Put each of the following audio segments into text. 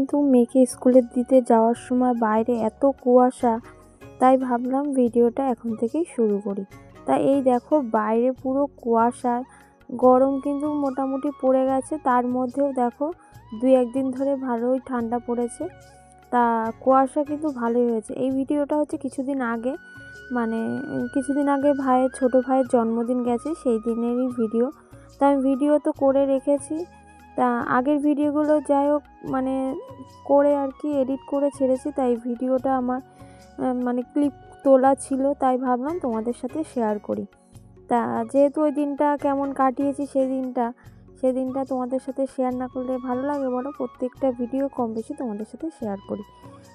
কিন্তু মেয়েকে স্কুলে দিতে যাওয়ার সময় বাইরে এত কুয়াশা, তাই ভাবলাম ভিডিওটা এখন থেকেই শুরু করি। তা এই দেখো, বাইরে পুরো কুয়াশা, গরম কিন্তু মোটামুটি পড়ে গেছে। তার মধ্যেও দেখো, দুই একদিন ধরে ভালোই ঠান্ডা পড়েছে। তা কুয়াশা কিন্তু ভালোই হয়েছে। এই ভিডিওটা হচ্ছে কিছুদিন আগে মানে কিছুদিন আগে ভাইয়ের, ছোট ভাইয়ের জন্মদিন গেছে, সেই দিনেরই ভিডিও। তা আমি ভিডিও তো করে রেখেছি। তা আগের ভিডিওগুলো যাই হোক মানে করে আর কি এডিট করে ছেড়েছি, তাই ভিডিওটা আমার মানে ক্লিপ তোলা ছিল, তাই ভাবলাম তোমাদের সাথে শেয়ার করি। তা যেহেতু ওই দিনটা কেমন কাটিয়েছি সেই দিনটা সেই দিনটা তোমাদের সাথে শেয়ার না করলে ভালো লাগে বলো, প্রত্যেকটা ভিডিও কম বেশি তোমাদের সাথে শেয়ার করি।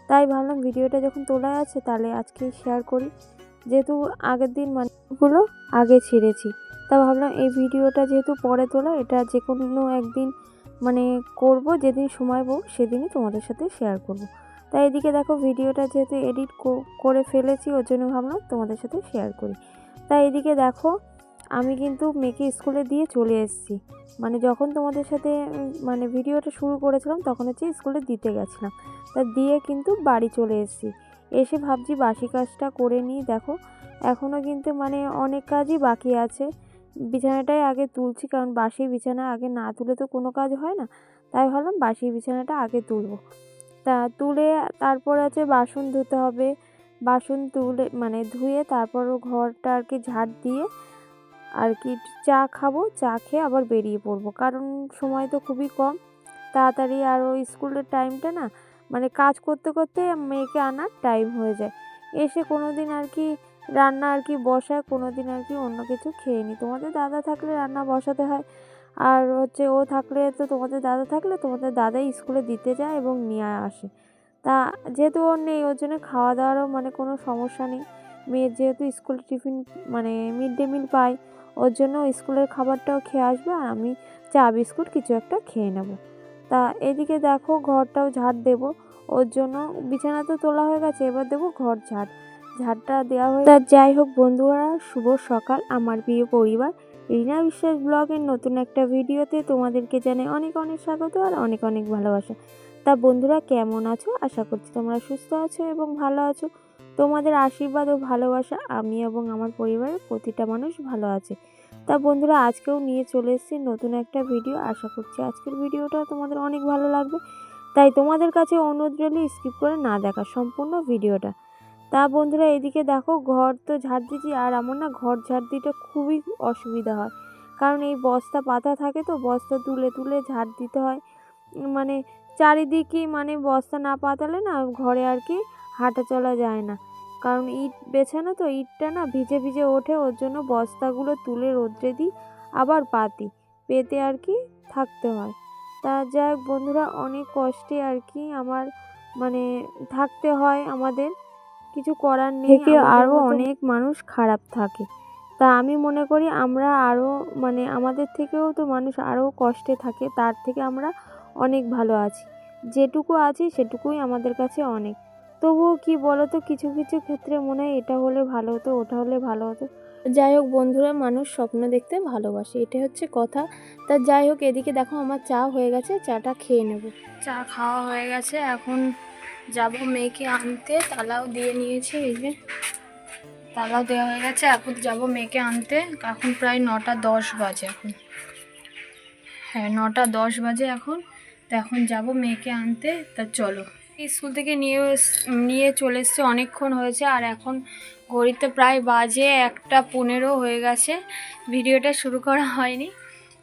তাই ভাবলাম ভিডিওটা যখন তোলা আছে তাহলে আজকেই শেয়ার করি। যেহেতু আগের দিন মানেগুলো আগে ছেড়েছি। তা ভাবলাম এই ভিডিওটা যেহেতু পরে তোলা, এটা যে কোনো একদিন মানে করব, যেদিন সময় পাবো সেদিনই তোমাদের সাথে শেয়ার করব। তাই এদিকে দেখো ভিডিওটা যেহেতু এডিট করে ফেলেছি, ওর জন্য ভাবলাম তোমাদের সাথে শেয়ার করি। তাই এদিকে দেখো, আমি কিন্তু মেয়েকে স্কুলে দিয়ে চলে এসেছি। মানে যখন তোমাদের সাথে মানে ভিডিওটা শুরু করেছিলাম, তখন হচ্ছে স্কুলে দিতে গেছিলাম। তা দিয়ে কিন্তু বাড়ি চলে এসেছি। এসে ভাবছি বাসি কাজটা করে নিই, দেখো। এখনও কিন্তু মানে অনেক কাজই বাকি আছে। বিছানাটাই আগে তুলছি, কারণ বাসি বিছানা আগে না তুলে তো কোনো কাজ হয় না। তাই ভাবলাম বাসি বিছানাটা আগে তুলবো। তা তুলে তারপর আছে বাসন ধুতে হবে। বাসন তুলে মানে ধুয়ে তারপর ঘরটা আর কি ঝাড় দিয়ে আর কি চা খাব। চা খেয়ে আবার বেরিয়ে পড়ব, কারণ সময় তো খুবই কম। তাড়াতাড়ি আর ওই স্কুলের টাইমটা না মানে কাজ করতে করতে মেয়েকে আনার টাইম হয়ে যায়। এসে কোনো দিন আর কি রান্না আর কি বসায় কোনো দিন আর কি অন্য কিছু খেয়ে নিই তোমাদের দাদা থাকলে রান্না বসাতে হয়। আর হচ্ছে ও থাকলে তো তোমাদের দাদা থাকলে তোমাদের দাদাই স্কুলে দিতে যায় এবং নিয়ে আসে। তা যেহেতু ওর নেই, ওর জন্য খাওয়া দাওয়ারও মানে কোনো সমস্যা নেই। মেয়ের যেহেতু স্কুলে টিফিন মানে মিড ডে মিল পাই ওর জন্য স্কুলের খাবারটাও খেয়ে আসবে আর আমি চা, বিস্কুট কিছু একটা খেয়ে নেব। তা এদিকে দেখো ঘরটাও ঝাড় দেব। ওর জন্য বিছানা তো তোলা হয়ে গেছে, এবার দেবো ঘর ঝাড়। ঝাড়টা দেওয়া হয়ে তা যাই হোক বন্ধুরা, শুভ সকাল আমার প্রিয় পরিবার। রিনা বিশ্বাস ব্লগের নতুন একটা ভিডিওতে তোমাদেরকে জানাই অনেক অনেক স্বাগত আর অনেক অনেক ভালোবাসা। তা বন্ধুরা, কেমন আছো? আশা করছি তোমরা সুস্থ আছো এবং ভালো আছো। তোমাদের আশীর্বাদ ও ভালোবাসা আমি এবং আমার পরিবারের প্রতিটা মানুষ ভালো আছে। তা বন্ধুরা, আজকেও নিয়ে চলে এসেছি নতুন একটা ভিডিও। আশা করছি আজকের ভিডিওটা তোমাদের অনেক ভালো লাগবে। তাই তোমাদের কাছে অনুরোধ স্কিপ করে না দেখা সম্পূর্ণ ভিডিওটা। তা বন্ধুরা এদিকে দেখো ঘর তো ঝাড় দিচ্ছি আর আমার না ঘর ঝাড় দিতে খুবই অসুবিধা হয়। কারণ এই বস্তা পাতা থাকে তো, বস্তা তুলে তুলে ঝাড় দিতে হয়। মানে চারিদিকে মানে বস্তা না পাতালে না ঘরে আর কি হাঁটা চলা যায় না। কারণ ইট বেছে না তো, ইটটা না ভিজে ভিজে ওঠে, ওর জন্য বস্তাগুলো তুলে রোদ্রে দিই, আবার পাতি। পেতে আর কি থাকতে হয়। তা যাই বন্ধুরা, অনেক কষ্টে আর কি আমার মানে থাকতে হয় আমাদের। কিছু করার নেই থেকে আরও অনেক মানুষ খারাপ থাকে। তা আমি মনে করি আমরা আরও মানে আমাদের থেকেও তো মানুষ আরও কষ্টে থাকে তার থেকে আমরা অনেক ভালো আছি। যেটুকু আছি সেটুকুই আমাদের কাছে অনেক। তবুও কি বলো তো কিছু কিছু ক্ষেত্রে মনে হয় এটা হলে ভালো হতো ওটা হলে ভালো হতো। যাই হোক বন্ধুরা মানুষ স্বপ্ন দেখতে ভালোবাসে এটা হচ্ছে কথা। তা যাই হোক এদিকে দেখো আমার চা হয়ে গেছে চাটা খেয়ে নেব। চা খাওয়া হয়ে গেছে এখন যাব মেয়েকে আনতে। তালাও দিয়ে নিয়েছি, এই যে। তালাও দেওয়া হয়ে গেছে। এখন যাব মেয়েকে আনতে। এখন প্রায় নটা দশ বাজে এখন। হ্যাঁ নটা দশ বাজে এখন। তো এখন যাব মেয়েকে আনতে। তা চলো। স্কুল থেকে নিয়ে নিয়ে চলে এসছে। অনেকক্ষণ হয়েছে। আর এখন ঘড়িতে প্রায় বাজে একটা পনেরো হয়ে গেছে। ভিডিওটা শুরু করা হয়নি।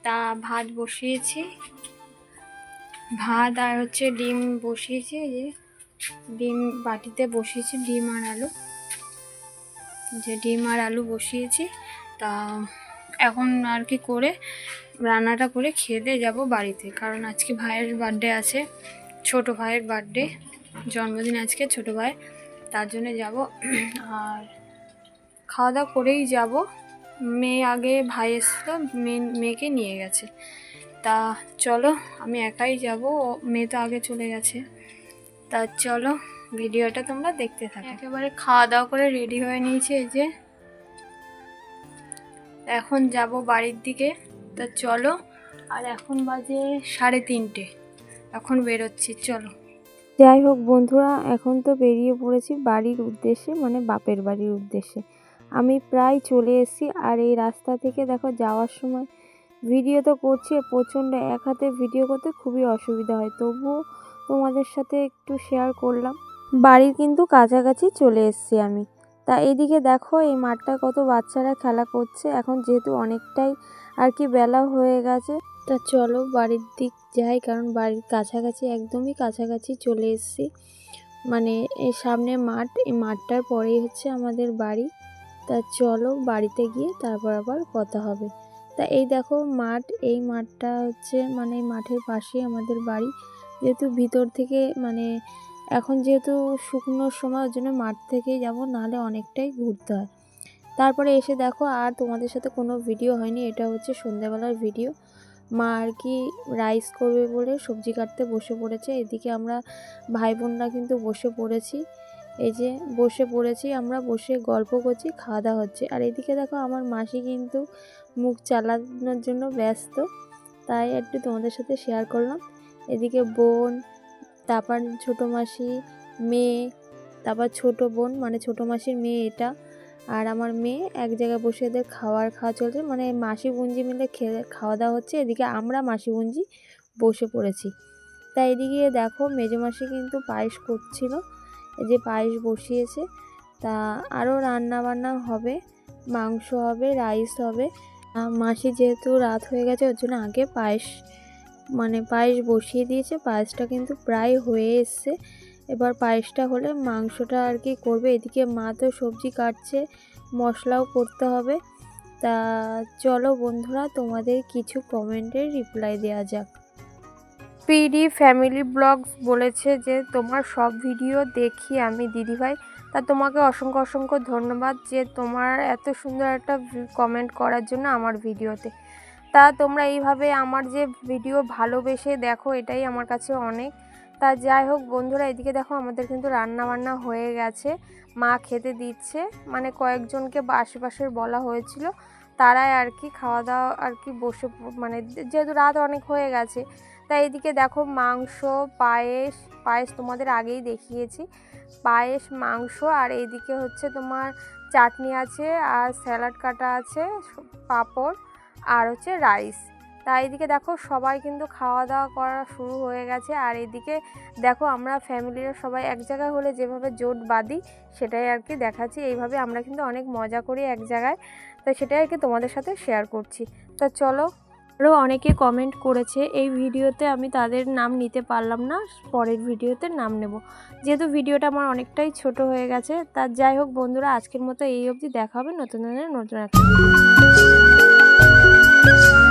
তা ভাত বসিয়েছি। ভাত আর হচ্ছে ডিম বসিয়েছি যে। ডিম বাটিতে বসিয়েছি, ডিম আর আলু। যে ডিম আর আলু বসিয়েছি, তা এখন আর কি করে রান্নাটা করে খেয়ে দিয়ে যাব বাড়িতে। কারণ আজকে ভাইয়ের বার্থডে আছে, ছোট ভাইয়ের বার্থডে জন্মদিন আজকে ছোট ভাই, তার জন্য যাব। আর খাওয়া দাওয়া করেই যাব। মেয়ে আগে ভাই এসলো মেয়ে, মেয়েকে নিয়ে গেছে। তা চলো, আমি একাই যাব, মেয়ে তো আগে চলে গেছে। তা চলো ভিডিওটা তোমরা দেখতে থাকো। একেবারে খাওয়া দাওয়া করে রেডি হয়ে নিয়েছি এই যে। এখন যাব বাড়ির দিকে। তা চলো আর এখন বাজে সাড়ে তিনটে। এখন বেরোচ্ছি চলো। যাই হোক বন্ধুরা এখন তো বেরিয়ে পড়েছি বাড়ির উদ্দেশ্যে মানে বাপের বাড়ির উদ্দেশ্যে। আমি প্রায় চলে এসেছি আর এই রাস্তা থেকে দেখো যাওয়ার সময় ভিডিও তো করছি প্রচণ্ড এক হাতে ভিডিও করতে খুবই অসুবিধা হয়। তবুও তোমাদের সাথে একটু শেয়ার করলাম। বাড়ির কিন্তু কাছাকাছি চলে এসেছি আমি। তা এদিকে দেখো, এই মাঠটা কত বাচ্চারা খেলা করছে। এখন যেহেতু অনেকটাই আর কি বেলা হয়ে গেছে। তা চলো বাড়ির দিক যাই, কারণ বাড়ির কাছাকাছি, একদমই কাছাকাছি চলে এসেছি। মানে এই সামনে মাঠ, এই মাঠটার পরেই হচ্ছে আমাদের বাড়ি। তা চলো বাড়িতে গিয়ে তারপর আবার কথা হবে। তা এই দেখো মাঠ, এই মাঠটা হচ্ছে মানে মাঠের পাশেই আমাদের বাড়ি। যেহেতু ভিতর থেকে মানে এখন যেহেতু শুকনোর সময় জন্য মাঠ থেকেই যাব, নাহলে অনেকটাই ঘুরতে হয়। তারপরে এসে দেখো, আর তোমাদের সাথে কোনো ভিডিও হয়নি, এটা হচ্ছে সন্ধ্যাবেলার ভিডিও মা আর কি রাইস করবে বলে সবজি কাটতে বসে পড়েছে। এদিকে আমরা ভাই বোনরা কিন্তু বসে পড়েছি। এই যে বসে পড়েছি, আমরা বসে গল্প করছি, খাওয়া দাওয়া হচ্ছে। আর এদিকে দেখো, আমার মাসি কিন্তু মুখ চালানোর জন্য ব্যস্ত। তাই একটু তোমাদের সাথে শেয়ার করলাম। এদিকে বোন, তারপর ছোটো মাসি, মেয়ে, তারপর ছোটো বোন মানে ছোটো মাসির মেয়ে এটা, আর আমার মেয়ে এক জায়গায় বসে এদের খাওয়ার খাওয়া চলছে মানে মাসি বুঞ্জি মিলে খেয়ে খাওয়া দাওয়া হচ্ছে, এদিকে আমরা মাসি বুঞ্জি বসে পড়েছি। তাই এদিকে দেখো মেজো মাসি কিন্তু পায়েস করছিল, এই যে পায়েস বসিয়েছে, তা আরও রান্না বান্না হবে, মাংস হবে, রাইস হবে মাসি যেহেতু রাত হয়ে গেছে, ওর জন্য আগে পায়েস মানে পায়েস বসিয়ে দিয়েছে, পায়েসটা কিন্তু প্রায় হয়ে এসছে। এবার পায়েসটা হলে মাংসটা আর কি করবে, এদিকে মা তো সবজি কাটছে, মশলাও করতে হবে। তা চলো বন্ধুরা, তোমাদের কিছু কমেন্টের রিপ্লাই দেওয়া যাক। পিডি ফ্যামিলি ব্লগস বলেছে যে, তোমার সব ভিডিও দেখি আমি, দিদিভাই। তা তোমাকে অসংখ্য অসংখ্য ধন্যবাদ যে, তোমার এত সুন্দর একটা কমেন্ট করার জন্য আমার ভিডিওতে। তা তোমরা এইভাবে আমার যে ভিডিও ভালোবেসে দেখো, এটাই আমার কাছে অনেক। তা যাই হোক বন্ধুরা, এদিকে দেখো আমাদের কিন্তু রান্না বান্না হয়ে গেছে। মা খেতে দিচ্ছে মানে কয়েকজনকে আশেপাশের বলা হয়েছিল, তারাই আর কি খাওয়া দাওয়া আর কি বসে মানে যেহেতু রাত অনেক হয়ে গেছে তাই এদিকে দেখো মাংস, পায়েস পায়েস তোমাদের আগেই দেখিয়েছি। পায়েস, মাংস আর এইদিকে হচ্ছে তোমার চাটনি আছে আর স্যালাড কাটা আছে, পাঁপড়। আর হচ্ছে রাইস। তা এদিকে দেখো সবাই কিন্তু খাওয়া দাওয়া করা শুরু হয়ে গেছে। আর এদিকে দেখো আমরা ফ্যামিলিরা সবাই এক জায়গায় হলে যেভাবে জোট বাঁধি, সেটাই আর কি দেখাচ্ছি। এইভাবে আমরা কিন্তু অনেক মজা করি এক জায়গায়। তো সেটাই আর কি তোমাদের সাথে শেয়ার করছি। তো চলো আরও অনেকে কমেন্ট করেছে, এই ভিডিওতে আমি তাদের নাম নিতে পারলাম না, পরের ভিডিওতে নাম নেব। যেহেতু ভিডিওটা আমার অনেকটাই ছোট হয়ে গেছে তার যাই হোক বন্ধুরা, আজকের মতো এই অবধি দেখা হবে নতুন নতুন একটা ভিডিও